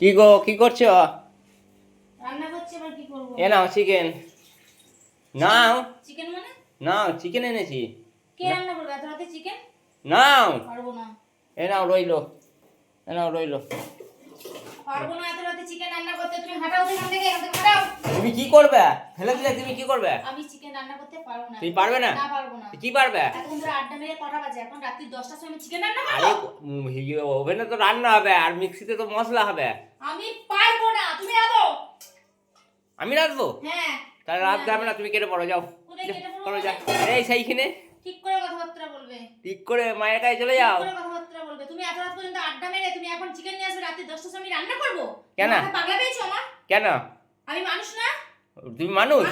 কি গো কি করছ? রান্না করছি আবার কি করব? এ নাও চিকেন নাও। চিকেন মানে? নাও চিকেন এনেছি। কে রান্না করবে? এত রাতে চিকেন নাও। পারব না। এ নাও রইল। এ নাও রইল। পারব না এত রাতে চিকেন রান্না করতে। তুমি হাঁটাও তুমি থেকে হাঁটাও। কি করবে? ফেলে দিলে তুমি কি করবে? আমি চিকেন রান্না করতে পারব না। তুমি পারবে না? না পারব না। কি পারবে? এখন ধরে আড্ডা মেরে কটা বাজে। এখন রাত্রি দশটার সময় আমি চিকেন রান্না করব? আরে ওভেনে তো রান্না হবে আর মিক্সিতে তো মশলা হবে। আমি পারব না। তুমি রাখো আমি রাখব হ্যাঁ। তাহলে রাত যাবে না তুমি কেটে পড়ো যাও। কোথায় কেটে পড়ব করো যা। মানে? এই সেইখানে। ঠিক করে কথাবার্তা বলবে। ঠিক করে মায়ের কাছে চলে ঠিক যাও। করে কথাবার্তা বলবে। তুমি এত রাত পর্যন্ত আড্ডা মেরে তুমি এখন চিকেন নিয়ে আসবে রাত্রি দশটার সময় আমি রান্না করব? কেন? পাগলা পেয়েছ আমার? কেন? আমি মানুষ না। তুমি মানুষ?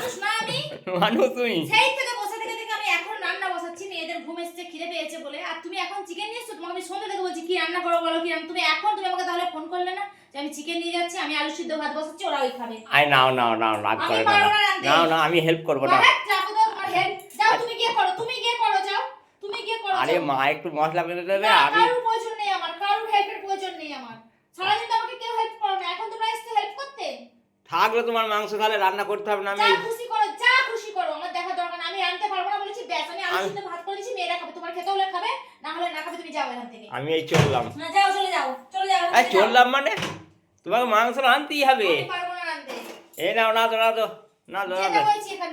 মানুষ তুমি। সেই থেকে বসে থেকে থেকে আমি এখন রান্না বসাচ্ছি মেয়েদের ঘুম এসেছে খিদে পেয়েছে বলে। আর তুমি এখন চিকেন নিয়ে এসছো? তোমাকে আমি সন্ধ্যা থেকে বলছি কি রান্না করো বলো কি তুমি এখন তুমি আমাকে তাহলে ফোন করলে না যে আমি চিকেন নিয়ে যাচ্ছি আমি আলু সিদ্ধ ভাত বসাচ্ছি ওরা ওই খাবে। আই নাও নাও নাও রাগ করে না নাও। না আমি হেল্প করব না যাও তুমি গিয়ে করো তুমি গিয়ে করো যাও। তুমি গিয়ে করো আরে মা একটু মশলা বেঁধে দেবে আমি কারোর প্রয়োজন নেই আমার কারোর হেল্পের প্রয়োজন নেই আমার সারাদিন তো আমাকে কেউ হেল্প করো না এখন তোমরা এসে হেল্প করতে থাকলে তোমার মাংস তাহলে রান্না করতে হবে না যা আমি খুশি করো যা খুশি করো। আমার দেখা দরকার আমি আনতে পারব না বলেছি ব্যাস আমি আলু আমি- সিদ্ধ ভাত করেছি মেয়েরা খাবে তোমার খেতে হলে খাবে না হলে না খাবে তুমি যাও এখান থেকে। আমি এই চললাম। না যাও চলে যাও চলে যাও এই চললাম মানে? তোমাকে মাংস আনতেই হবে। পারব না এই নাও না তো না না তো না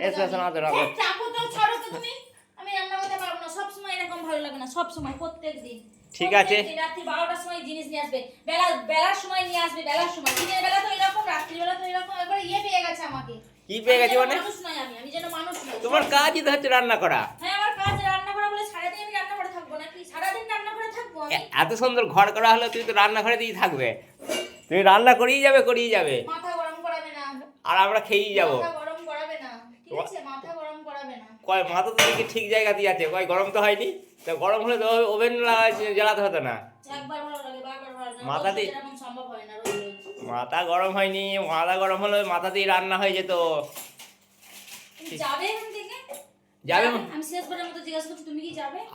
এসো এসো না তো না চাপো তো ছাড়ো তো তুমি। আমি রান্না করতে পারব না সব সময় এরকম ভালো লাগে না সব সময় প্রত্যেক দিন ঠিক আছে। দিন রাত্রি বারোটার সময় জিনিস নিয়ে আসবে। বেলা বেলার সময় নিয়ে আসবে বেলার সময়। দিনের বেলা তো এরকম রাত্রি বেলা তো এরকম এবার ইয়ে পেয়ে গেছে আমাকে। কি পেয়ে গেছে মানে? মানুষ আমি আমি যেন মানুষ নই। তোমার কাজই তো হচ্ছে রান্না করা। হ্যাঁ আমার কাজ রান্না করা বলে সারাদিন আমি রান্না করে থাকব নাকি? সারাদিন রান্না করে থাকব আমি? এত সুন্দর ঘর করা হলে তুমি তো রান্নাঘরে দিয়ে থাকবে। তুমি রান্না করেই যাবে করেই যাবে। মাথা গরম করাবে না। আর আমরা খেয়েই যাব। মাথা গরম করাবে না। ঠিক আছে মাথা গরম করাবে না। কয় মাথা তো ঠিক জায়গাতেই আছে। কয় গরম তো হয়নি? তো গরম হলে তো ওভেন জ্বালাতে হতো না। লাগে মাথা গরম হয়নি মাথা গরম হলে মাথা দিয়ে রান্না হয়ে যেত। যাবে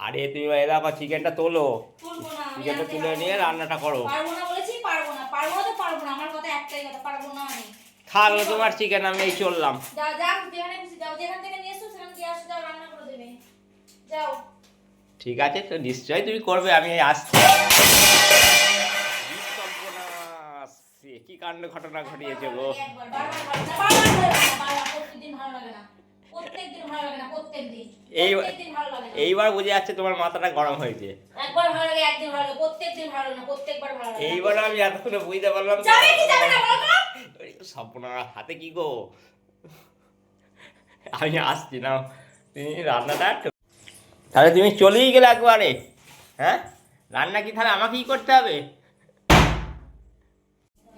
আরে তুমি এলাকা চিকেনটা তোলো। চিকেনটা তুলে নিয়ে রান্নাটা করো। থাকল তোমার চিকেন আমি এই চললাম। যাও। ঠিক আছে? তো নিশ্চয়ই তুমি করবে আমি এই আসছি! কি কাণ্ড ঘটনা ঘটিয়েছে গো? এই- এইবার বুঝে যাচ্ছে তোমার মাথাটা গরম হয়েছে। একবার ভালো লাগে একদিন ভালো লাগে প্রত্যেকদিন ভালো লাগে প্রত্যেকবার ভালো লাগে এইবার আমি এতক্ষণে বুঝতে পারলাম যাবে কি যাবে না বলো তো? হাতে কি গো? আমি আসছি না। তুমি রান্নাটা তাহলে তুমি চলেই গেলে একবারে হ্যাঁ? রান্না কি তাহলে আমাকেই করতে হবে?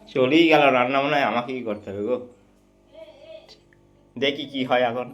চলেই গেল রান্না মনে হয় আমাকেই করতে হবে গো। দেখি কি হয় এখন।